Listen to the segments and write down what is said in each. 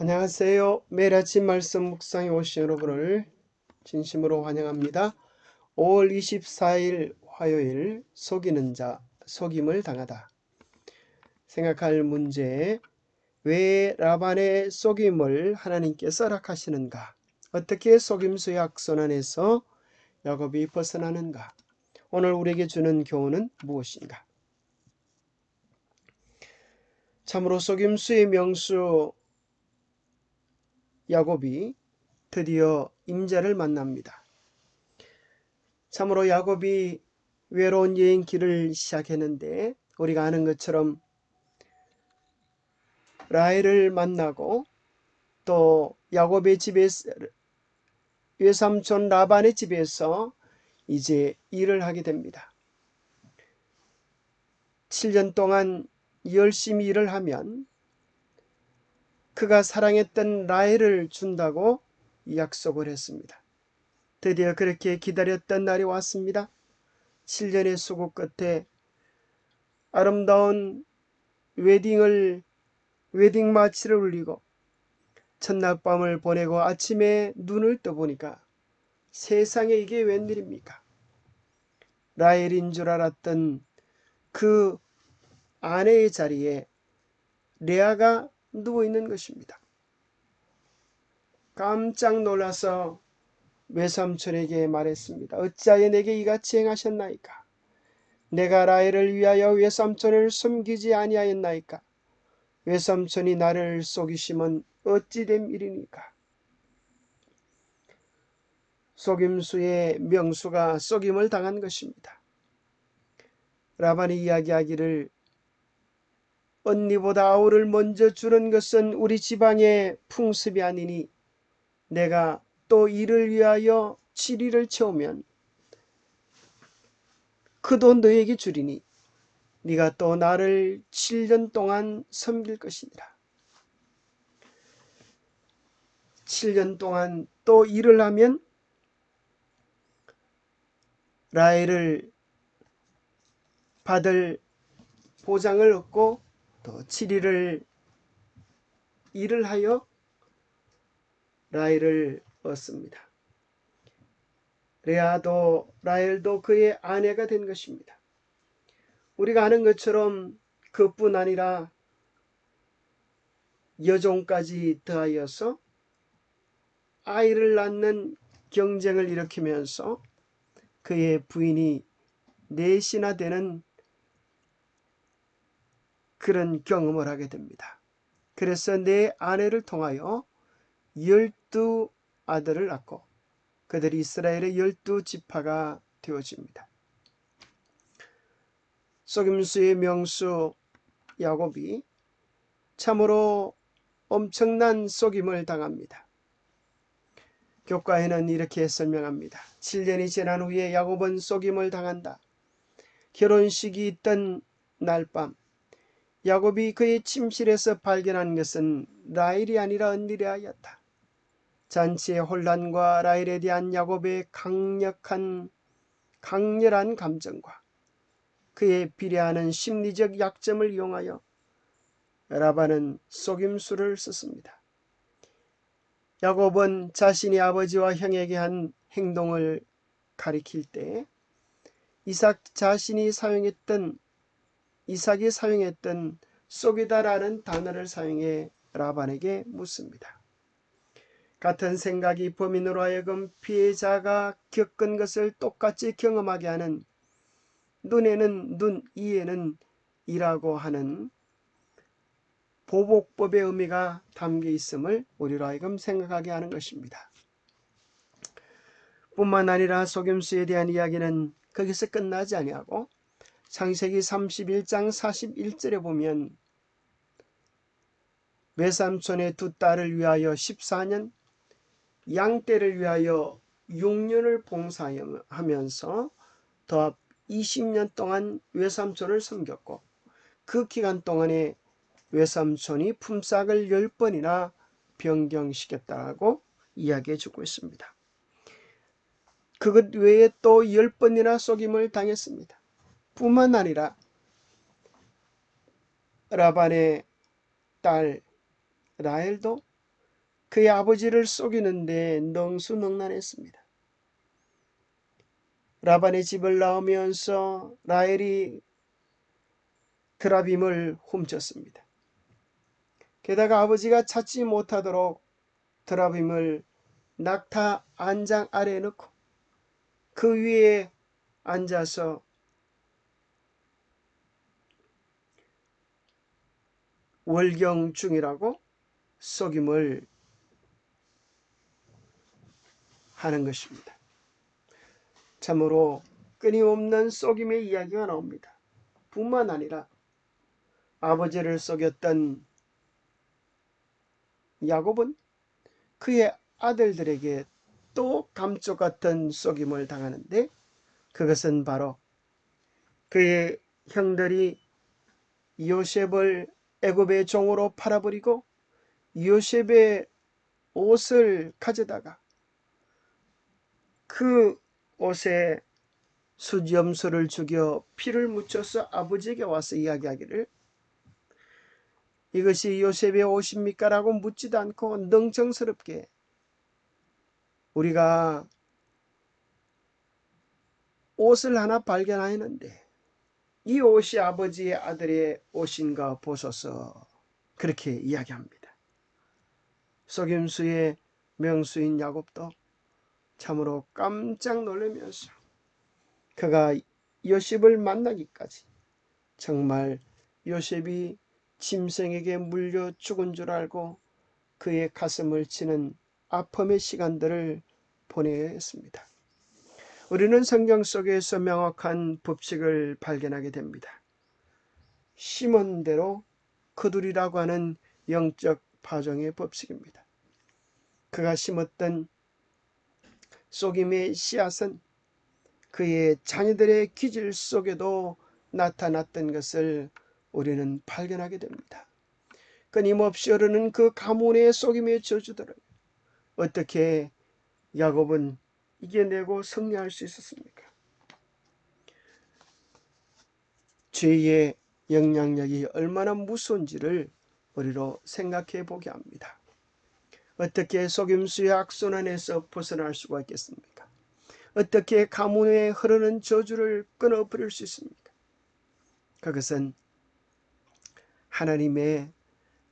안녕하세요. 매일 아침 말씀 묵상에 오신 여러분을 진심으로 환영합니다. 5월 24일 화요일 속이는 자, 속임을 당하다. 생각할 문제, 왜 라반의 속임을 하나님께서 허락하시는가? 어떻게 속임수의 악선 안에서 야곱이 벗어나는가? 오늘 우리에게 주는 교훈은 무엇인가? 참으로 속임수의 명수 야곱이 드디어 임자를 만납니다. 참으로 야곱이 외로운 여행 길을 시작했는데 우리가 아는 것처럼 라헬을 만나고 또 야곱의 집에서 외삼촌 라반의 집에서 이제 일을 하게 됩니다. 7년 동안 열심히 일을 하면 그가 사랑했던 라헬을 준다고 약속을 했습니다. 드디어 그렇게 기다렸던 날이 왔습니다. 7년의 수고 끝에 아름다운 웨딩을 웨딩 마치를 울리고 첫날 밤을 보내고 아침에 눈을 떠보니까 세상에 이게 웬일입니까? 라헬인 줄 알았던 그 아내의 자리에 레아가 누워 있는 것입니다. 깜짝 놀라서 외삼촌에게 말했습니다. 어찌하여 내게 이같이 행하셨나이까? 내가 라헬을 위하여 외삼촌을 숨기지 아니하였나이까? 외삼촌이 나를 속이심은 어찌 됨 일이니까? 속임수의 명수가 속임을 당한 것입니다. 라반이 이야기하기를 언니보다 아우를 먼저 주는 것은 우리 지방의 풍습이 아니니 내가 또 이를 위하여 치리를 채우면 그도 너에게 주리니 네가 또 나를 7년 동안 섬길 것이니라. 7년 동안 또 일을 하면 라헬을 받을 보장을 얻고 또 7일을 일을 하여 라헬을 얻습니다. 레아도 라헬도 그의 아내가 된 것입니다. 우리가 아는 것처럼 그뿐 아니라 여종까지 더하여서 아이를 낳는 경쟁을 일으키면서 그의 부인이 넷이나 되는 그런 경험을 하게 됩니다. 그래서 내 아내를 통하여 열두 아들을 낳고 그들이 이스라엘의 열두 지파가 되어집니다. 속임수의 명수 야곱이 참으로 엄청난 속임을 당합니다. 교과에는 이렇게 설명합니다. 7년이 지난 후에 야곱은 속임을 당한다. 결혼식이 있던 날 밤 야곱이 그의 침실에서 발견한 것은 라일이 아니라 언니레아였다. 잔치의 혼란과 라일에 대한 야곱의 강력한 강렬한 감정과 그의 비례하는 심리적 약점을 이용하여 라반은 속임수를 썼습니다. 야곱은 자신이 아버지와 형에게 한 행동을 가리킬 때 이삭 자신이 사용했던 이삭이 사용했던 쏘기다라는 단어를 사용해 라반에게 묻습니다. 같은 생각이 범인으로 하여금 피해자가 겪은 것을 똑같이 경험하게 하는 눈에는 눈, 이에는 이라고 하는 보복법의 의미가 담겨 있음을 우리로 하여금 생각하게 하는 것입니다. 뿐만 아니라 속임수에 대한 이야기는 거기서 끝나지 아니하고 창세기 31장 41절에 보면 외삼촌의 두 딸을 위하여 14년, 양떼를 위하여 6년을 봉사하면서 더 20년 동안 외삼촌을 섬겼고 그 기간 동안에 외삼촌이 품삯을 10번이나 변경시켰다고 이야기해 주고 있습니다. 그것 외에 또 10번이나 속임을 당했습니다. 뿐만 아니라 라반의 딸 라헬도 그의 아버지를 속이는데 능수능란했습니다. 라반의 집을 나오면서 라헬이 드라빔을 훔쳤습니다. 게다가 아버지가 찾지 못하도록 드라빔을 낙타 안장 아래에 넣고 그 위에 앉아서 월경 중이라고 속임을 하는 것입니다. 참으로 끊임없는 속임의 이야기가 나옵니다. 뿐만 아니라 아버지를 속였던 야곱은 그의 아들들에게 또 감쪽 같은 속임을 당하는데 그것은 바로 그의 형들이 요셉을 애굽의 종으로 팔아버리고 요셉의 옷을 가져다가 그 옷에 수염소를 죽여 피를 묻혀서 아버지에게 와서 이야기하기를 이것이 요셉의 옷입니까? 라고 묻지도 않고 능정스럽게 우리가 옷을 하나 발견하였는데 이 옷이 아버지의 아들의 옷인가 보소서 그렇게 이야기합니다. 속임수의 명수인 야곱도 참으로 깜짝 놀라면서 그가 요셉을 만나기까지 정말 요셉이 짐승에게 물려 죽은 줄 알고 그의 가슴을 치는 아픔의 시간들을 보내야 했습니다. 우리는 성경 속에서 명확한 법칙을 발견하게 됩니다. 심은 대로 거두리라고 하는 영적 파종의 법칙입니다. 그가 심었던 속임의 씨앗은 그의 자녀들의 기질 속에도 나타났던 것을 우리는 발견하게 됩니다. 끊임없이 흐르는 그 가문의 속임의 저주들을 어떻게 야곱은 이겨내고 승리할 수 있었습니까? 죄의 영향력이 얼마나 무서운지를 우리로 생각해 보게 합니다. 어떻게 속임수의 악순환에서 벗어날 수가 있겠습니까? 어떻게 가문에 흐르는 저주를 끊어버릴 수 있습니까? 그것은 하나님의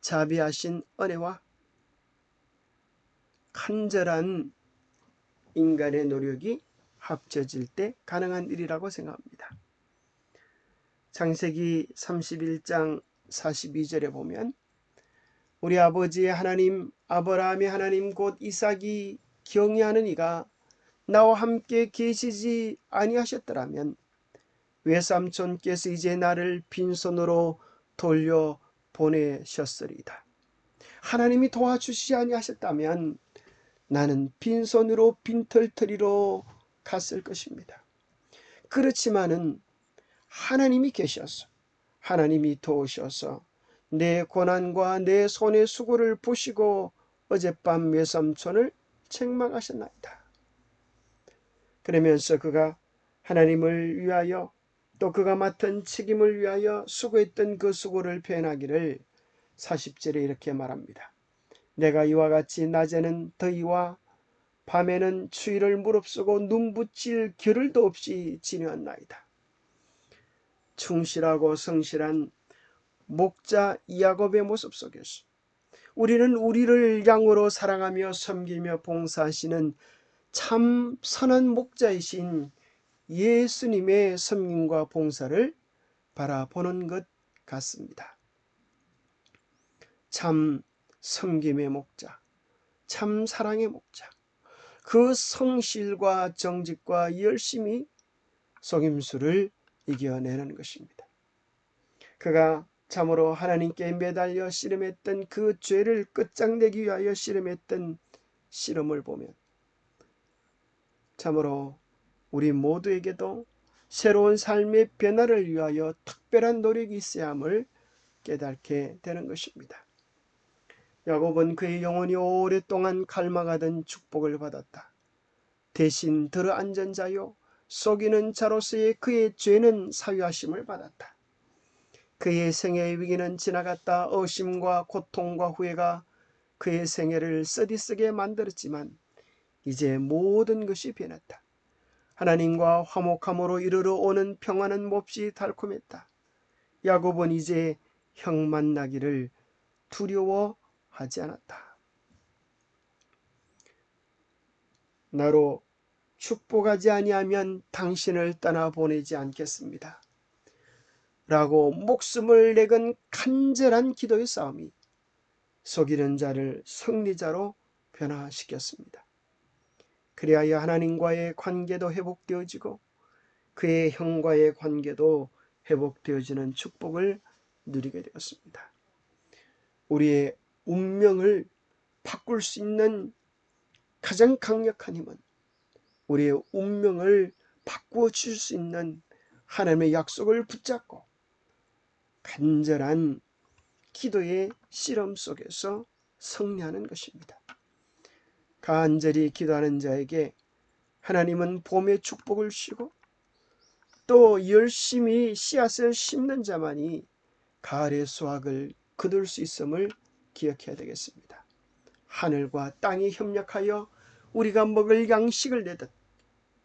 자비하신 은혜와 간절한 인간의 노력이 합쳐질 때 가능한 일이라고 생각합니다. 창세기 31장 42절에 보면 우리 아버지의 하나님 아브라함의 하나님 곧 이삭이 경외하는 이가 나와 함께 계시지 아니하셨더라면 외삼촌께서 이제 나를 빈손으로 돌려 보내셨으리다. 하나님이 도와주시지 아니하셨다면 나는 빈손으로 빈털터리로 갔을 것입니다. 그렇지만은 하나님이 계셔서 하나님이 도우셔서 내 고난과 내 손의 수고를 보시고 어젯밤 외삼촌을 책망하셨나이다. 그러면서 그가 하나님을 위하여 또 그가 맡은 책임을 위하여 수고했던 그 수고를 표현하기를 40절에 이렇게 말합니다. 내가 이와 같이 낮에는 더위와 밤에는 추위를 무릅쓰고 눈붙일 겨를도 없이 지내었나이다. 충실하고 성실한 목자 야곱의 모습 속에서 우리는 우리를 양으로 사랑하며 섬기며 봉사하시는 참 선한 목자이신 예수님의 섬김과 봉사를 바라보는 것 같습니다. 참 섬김의 목자, 참 사랑의 목자, 그 성실과 정직과 열심히 속임수를 이겨내는 것입니다. 그가 참으로 하나님께 매달려 씨름했던 그 죄를 끝장내기 위하여 씨름했던 씨름을 보면 참으로 우리 모두에게도 새로운 삶의 변화를 위하여 특별한 노력이 있어야 함을 깨닫게 되는 것입니다. 야곱은 그의 영혼이 오랫동안 갈망하던 축복을 받았다. 대신 들어앉은 자요 속이는 자로서의 그의 죄는 사유하심을 받았다. 그의 생애의 위기는 지나갔다. 의심과 고통과 후회가 그의 생애를 쓰디쓰게 만들었지만 이제 모든 것이 변했다. 하나님과 화목함으로 이르러 오는 평화는 몹시 달콤했다. 야곱은 이제 형 만나기를 두려워 하지 않았다. 나로 축복하지 아니하면 당신을 떠나 보내지 않겠습니다. 라고 목숨을 내건 간절한 기도의 싸움이 속이는 자를 승리자로 변화시켰습니다. 그리하여 하나님과의 관계도 회복되어지고 그의 형과의 관계도 회복되어지는 축복을 누리게 되었습니다. 우리의 운명을 바꿀 수 있는 가장 강력한 힘은 우리의 운명을 바꾸어 줄수 있는 하나님의 약속을 붙잡고 간절한 기도의 실험 속에서 승리하는 것입니다. 간절히 기도하는 자에게 하나님은 봄의 축복을 주시고 또 열심히 씨앗을 심는 자만이 가을의 수확을 거둘 수 있음을 기억해야 되겠습니다. 하늘과 땅이 협력하여 우리가 먹을 양식을 내듯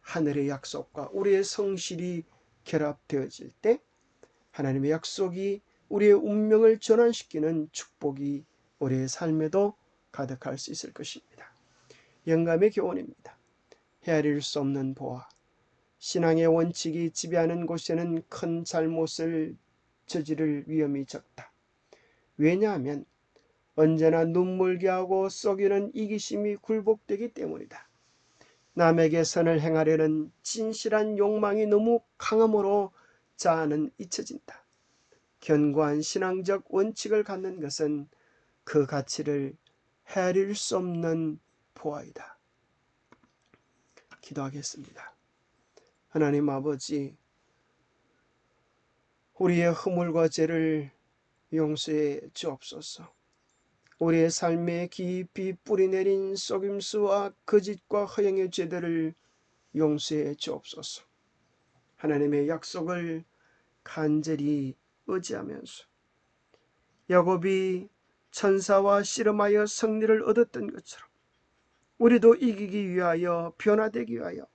하늘의 약속과 우리의 성실이 결합되어질 때 하나님의 약속이 우리의 운명을 전환시키는 축복이 우리의 삶에도 가득할 수 있을 것입니다. 영감의 교훈입니다. 헤아릴 수 없는 보아. 신앙의 원칙이 지배하는 곳에는 큰 잘못을 저지를 위험이 적다. 왜냐하면 언제나 눈물게 하고 썩이는 이기심이 굴복되기 때문이다. 남에게 선을 행하려는 진실한 욕망이 너무 강함으로 자아는 잊혀진다. 견고한 신앙적 원칙을 갖는 것은 그 가치를 헤아릴 수 없는 보아이다. 기도하겠습니다. 하나님 아버지, 우리의 허물과 죄를 용서해 주옵소서. 우리의 삶에 깊이 뿌리내린 속임수와 거짓과 허영의 죄들을 용서해 주옵소서. 하나님의 약속을 간절히 의지하면서 야곱이 천사와 씨름하여 승리를 얻었던 것처럼 우리도 이기기 위하여 변화되기 위하여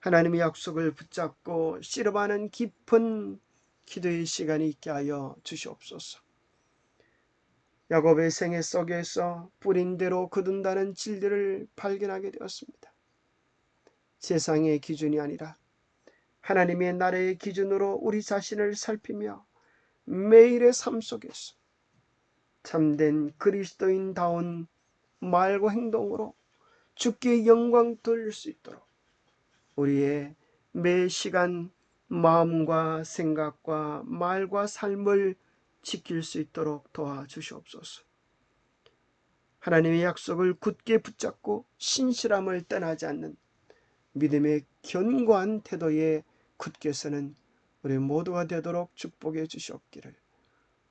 하나님의 약속을 붙잡고 씨름하는 깊은 기도의 시간이 있게 하여 주시옵소서. 야곱의 생애 속에서 뿌린 대로 거둔다는 진리를 발견하게 되었습니다. 세상의 기준이 아니라 하나님의 나라의 기준으로 우리 자신을 살피며 매일의 삶 속에서 참된 그리스도인다운 말과 행동으로 주께 영광 돌릴 수 있도록 우리의 매 시간 마음과 생각과 말과 삶을 지킬 수 있도록 도와주시옵소서. 하나님의 약속을 굳게 붙잡고 신실함을 떠나지 않는 믿음의 견고한 태도에 굳게 서는 우리 모두가 되도록 축복해 주시옵기를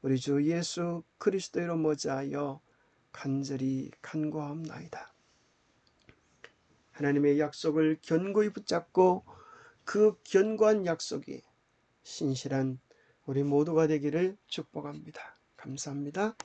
우리 주 예수 그리스도로 모자하여 간절히 간구하옵나이다. 하나님의 약속을 견고히 붙잡고 그 견고한 약속이 신실한 우리 모두가 되기를 축복합니다. 감사합니다.